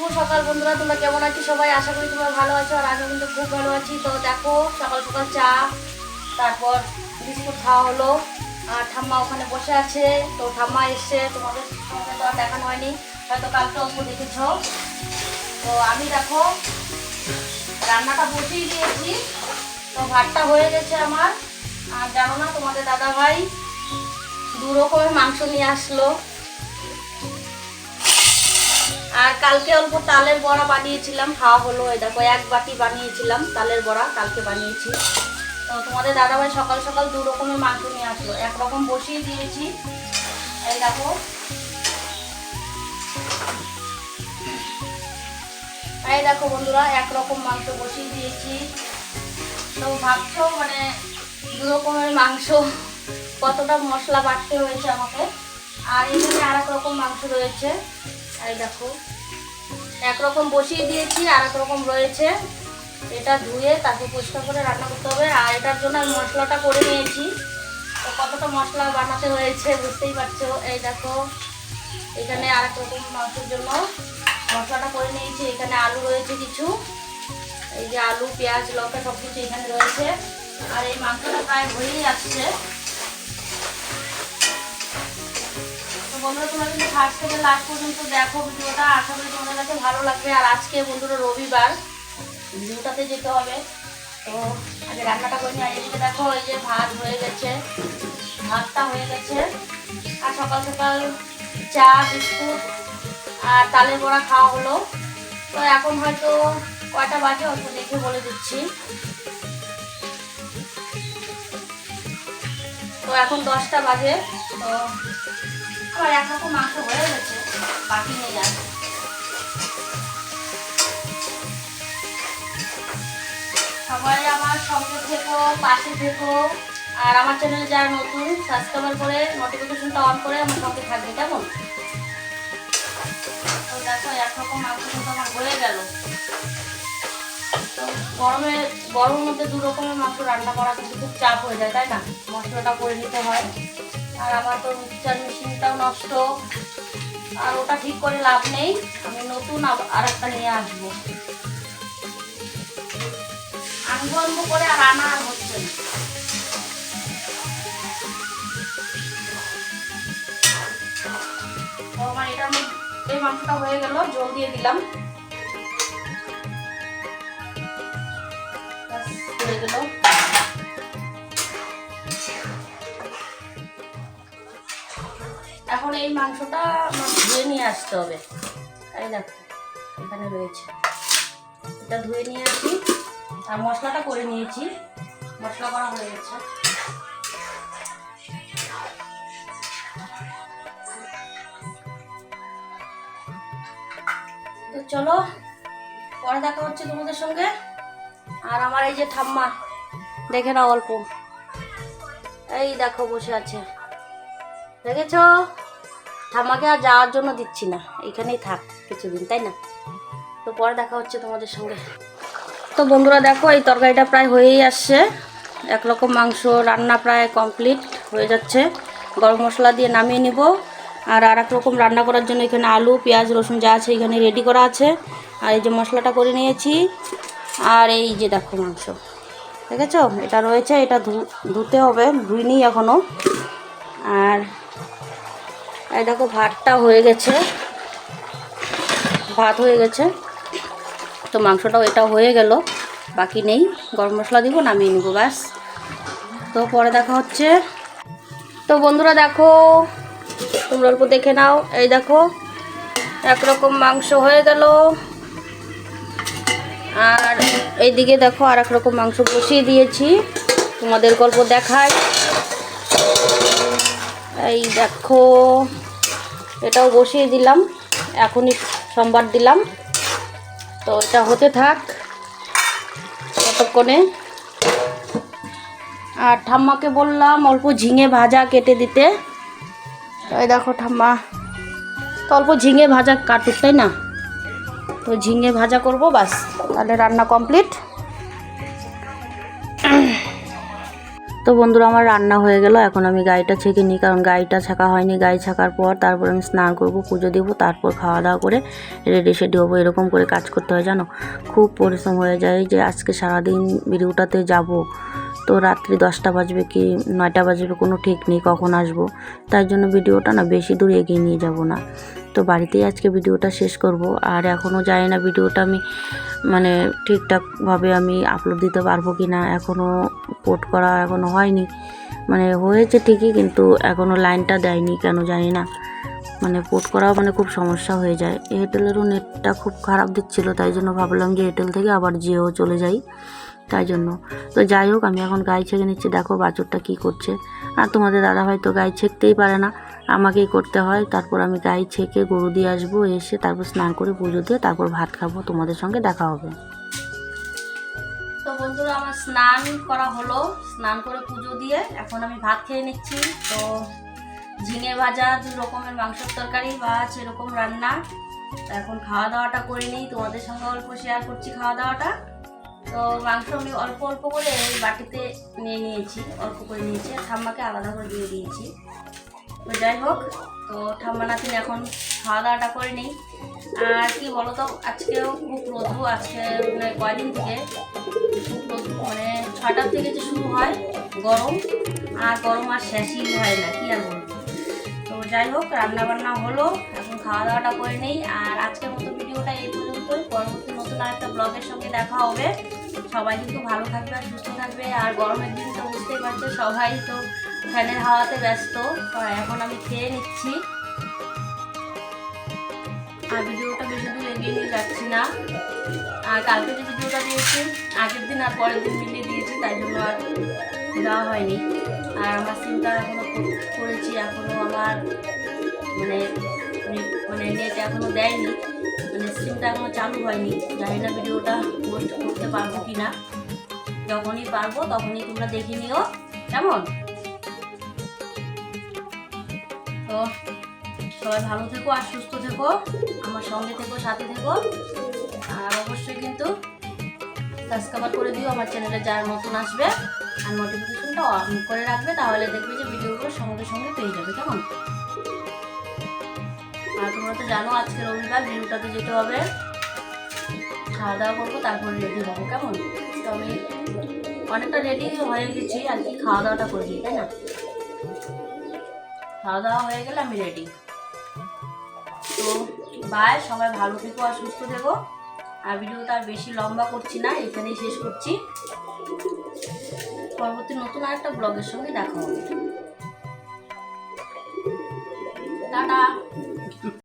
শুভ সকাল বন্ধুরা, তোমরা কেমন আছো সবাই? আশা করি তোমরা ভালো আছো আর আমিও কিন্তু খুব ভালো আছি। তো দেখো, সকাল সকাল চা, তারপর বিস্কুট খাওয়া হলো। আর ঠাম্মা ওখানে বসে আছে। তো ঠাম্মা এসছে, তোমাদের সঙ্গে তো আর দেখানো হয়নি। হয়তো কালকে অল্প দেখেছ। তো আমি দেখো, রান্নাটা বসিয়ে দিয়েছি। তো ভাতটা হয়ে গেছে আমার। আর জানো না, তোমাদের দাদা ভাই দু রকমের মাংস নিয়ে আসলো। আর কালকে অল্প তালের বড়া বানিয়েছিলাম, খাওয়া হলো এই দেখো, এক বাটি বানিয়েছিলাম তালের বড়া, কালকে বানিয়েছি। তো তোমাদের দাদাভাই সকাল সকাল দু রকমের মাংস নিয়ে আসলো, এক রকম বসিয়ে দিয়েছি। এই দেখো। এই দেখো বন্ধুরা, এক রকম মাংস বসিয়ে দিয়েছি। তো ভাবছ মানে দু রকমের মাংস, কতটা মশলা বাটতে হয়েছে আমাকে? আর এখানে আর রকম মাংস রয়েছে। এই দেখো। একরকম বসিয়ে দিয়েছি আর এক রকম রয়েছে। এটা ধুয়ে তাকে পরিষ্কার করে রান্না করতে হবে। আর এটার জন্য আমি মশলাটা করে নিয়েছি। তো কতটা মশলা বানাতে হয়েছে বুঝতেই পারছ? এই দেখো, এখানে আর এক রকম মাংসের জন্য মশলাটা করে নিয়েছি। এখানে আলু রয়েছে কিছু। এই যে আলু, পেঁয়াজ, লঙ্কা সব কিছু এখানে রয়েছে। আর এই মাংসটা প্রায় হয়েই আসছে। বন্ধুরা, তোমরা কিন্তু ফার্স্ট থেকে লাস্ট পর্যন্ত দেখো ভিডিওটা। আশা করি তোমাদের কাছে ভালো লাগবে। আর আজকে বন্ধুরা রবিবার, ভিডিওটাতে যেতে হবে। তো আগে রান্নাটা করে আর এদিকে দেখো, এই যে ভাত হয়ে গেছে। ভাতটা হয়ে গেছে। আর সকাল সকাল চা, বিস্কুট আর তালের বড়া খাওয়া হলো। তো এখন হয়তো কয়টা বাজে, অল্প দেখে বলে দিচ্ছি। তো এখন দশটা বাজে। তো আমার একরকম মাংস হয়ে গেছে। বাকি নেই আর সবাই আমার সঙ্গে থেকো, পাশে থেকো। আর আমার চ্যানেলে যারা নতুন সাবস্ক্রাইবার করে নোটিফিকেশনটা অন করে আমার সঙ্গে থাকবে, কেমন? তো দেখো একরকম মাংস কিন্তু আমার হয়ে গেল। তো গরমে, গরমের মধ্যে দু রকমের মাংস রান্না করা কিন্তু খুব চাপ হয়ে যায়, তাই না? মশলাটা করে নিতে হয়। আর আমার তো মিক্সচার মেশিনটাও নষ্ট। আর ওটা ঠিক করে লাভ নেই। আমি নতুন আর একটা নিয়ে আসব। আনব আনব করে আর আনা হচ্ছে না। আমার মাংসটা হয়ে গেল, জল দিয়ে দিলাম। হয়ে গেল। এখন এই মাংসটা আমার ধুয়ে নিয়ে আসতে হবে। এই দেখো, এখানে রয়েছে। এটা ধুয়ে নিয়ে আসি। আর মশলাটা করে নিয়েছি। মশলা করা হয়ে গেছে। তো চলো, পরে দেখা হচ্ছে তোমাদের সঙ্গে। আর আমার এই যে ঠাম্মা, দেখে নাও অল্প। এই দেখো বসে আছে। দেখেছ? ঠাম্মাকে আর যাওয়ার জন্য দিচ্ছি না। এখানেই থাক কিছুদিন, তাই না? তো পরে দেখা হচ্ছে তোমাদের সঙ্গে। তো বন্ধুরা দেখো, এই তরকারিটা প্রায় হয়েই আসছে। এক রকম মাংস রান্না প্রায় কমপ্লিট হয়ে যাচ্ছে। গরম মশলা দিয়ে নামিয়ে নিব। আর আর রকম রান্না করার জন্য এখানে আলু, পেঁয়াজ, রসুন যা আছে এখানে রেডি করা আছে। আর এই যে মশলাটা করে নিয়েছি। আর এই যে দেখো মাংস। দেখেছ? এটা রয়েছে, এটা ধুতে হবে, ধুইনি এখনও আর এই দেখো, ভাতটা হয়ে গেছে। ভাত হয়ে গেছে। তো মাংসটাও এটা হয়ে গেল। বাকি নেই, গরম মশলা দিব, নামিয়ে নিব, ব্যাস। তো পরে দেখা হচ্ছে। তো বন্ধুরা দেখো, তোমরা অল্প দেখে নাও। এই দেখো, একরকম মাংস হয়ে গেল। আর এইদিকে দেখো আর এক রকম মাংস বসিয়ে দিয়েছি। তোমাদের গল্প দেখায় এই দেখো, এটাও বসিয়ে দিলাম। এখনই সোমবার দিলাম। তো এটা হতে থাক ততক্ষণে। আর ঠাম্মাকে বললাম অল্প ঝিঙে ভাজা কেটে দিতে। এই দেখো ঠাম্মা, তো অল্প ঝিঙে ভাজা কাটুক, তাই না? তো ঝিঙে ভাজা করব বাস তাহলে রান্না কমপ্লিট। তো বন্ধুরা, আমার রান্না হয়ে গেল। এখন আমি গাড়িটা ছেঁকে নিই, কারণ গাড়িটা ছাঁকা হয়নি। গাই ছাঁকার পর তারপর আমি স্নান করব, পুজো দেব, তারপর খাওয়া দাওয়া করে রেডি সেডি হব। এরকম করে কাজ করতে হয়, জানো? খুব পরিশ্রম হয়ে যায় যে আজকে সারাদিন ভিডিওটাতে যাব। তো রাত্রি দশটা বাজবে কি নয়টা বাজবে কোনো ঠিক নেই, কখন আসব? তাই জন্য ভিডিওটা না বেশি দূর এগিয়ে নিয়ে যাব না। তো বাড়িতেই আজকে ভিডিওটা শেষ করব। আর এখনও জানি না ভিডিওটা আমি মানে ঠিকঠাকভাবে আমি আপলোড দিতে পারব কি না এখনও পোস্ট করা এখনও হয়নি। মানে হয়েছে ঠিকই কিন্তু এখনও লাইনটা দেয়নি, কেন জানি না। মানে পোর্ট করাও মানে খুব সমস্যা হয়ে যায়। এয়ারটেলেরও নেটটা খুব খারাপ দিচ্ছিল, তাই জন্য ভাবলাম যে এয়ারটেল থেকে আবার জিও চলে যাই। তাই জন্য। তো যাই হোক, আমি এখন গায়ে ছেঁকে নিচ্ছি। দেখো বাছুরটা কী করছে। আর তোমাদের দাদা তো গায়ে ছেঁকতেই পারে না। আমাকেই করতে হয়। তারপর আমি গায়ে ছেঁকে গরু দিয়ে আসব, এসে তারপর স্নান করে পুজো দিয়ে তারপর ভাত খাব। তোমাদের সঙ্গে দেখা হবে। তো বন্ধুরা, আমার স্নান করা হলো। স্নান করে পুজো দিয়ে এখন আমি ভাত খেয়ে নিচ্ছি। তো ঝিঙে ভাজা, দু রকমের মাংসের তরকারি বা সেরকম রান্না। এখন খাওয়া দাওয়াটা করে নিই। তোমাদের সঙ্গে অল্প শেয়ার করছি খাওয়া দাওয়াটা। তো মাংস আমি অল্প অল্প করে এই বাটিতে নিয়ে নিয়েছি, অল্প করে নিয়েছি, আর ঠাম্মাকে আলাদা করে দিয়ে দিয়েছি। তো যাই হোক, তো ঠাম্মা নাতিন এখন খাওয়া দাওয়াটা করে নিই। আর কি বলো তো আজকেও খুব রোদু, আজকে মানে কয়দিন থেকে মানে ছটার থেকে যে শুরু হয় গরম, আর গরম আর শেষই হয় না, কি আর বলব। তো যাই হোক রান্না বান্না হলো খাওয়া দাওয়াটা করে নেই। আর আজকের মতো ভিডিওটা এই পর্যন্তই। পরবর্তী নতুন আরেকটা ব্লগের সঙ্গে দেখা হবে। সবাই কিন্তু ভালো থাকবে আর সুস্থ থাকবে। আর গরমের দিন তো বুঝতেই পারছ, সবাই তো ফ্যানের হাওয়াতে ব্যস্ত। এখন আমি খেয়ে নিচ্ছি। আর ভিডিওটা বেশি দূর এগিয়ে নিয়ে যাচ্ছি না। আর কালকে যে ভিডিওটা দিয়েছি, আগের দিন আর পরের দিন মিলিয়ে দিয়েছি, তাই জন্য আর দেওয়া হয়নি। আর আমার সিমটা এখনও করেছি এখনও আমার মানে মানে নেট এখনও দেয়নি মানে সিমটা এখনও চালু হয়নি, জানি না ভিডিওটা পোস্ট করতে পারব কি না যখনই পারব তখনই তোমরা দেখে নিও, কেমন? তো সবাই ভালো থেকো আর সুস্থ থেকো, আমার সঙ্গে থেকো, সাথে থেকো, আর অবশ্যই কিন্তু সাবস্ক্রাইব করে দিও, আমার চ্যানেলে যার নতুন আসবে, আর নোটিফিকেশনটা অন করে রাখবে, তাহলে দেখবে যে ভিডিওগুলো সঙ্গে সঙ্গে পেয়ে যাবে, কেমন? আর তোমরা তো জানো আজকে রবিবার ভিডিওটাতে যেতে হবে। খাওয়া দাওয়া করব, তারপর রেডি হব, কেমন? তো আমি অনেকটা রেডি হয়ে গেছি, আর কি খাওয়া দাওয়াটা করে দিই তাই না? খাওয়া দাওয়া হয়ে গেলে আমি রেডি তো বাই সবাই ভালো থেকো আর সুস্থ থেকো। আর ভিডিওটা আর বেশি লম্বা করছি না, এখানেই শেষ করছি। পরবর্তী নতুন আরেকটা ব্লগের সঙ্গে দেখা হবে। টাটা!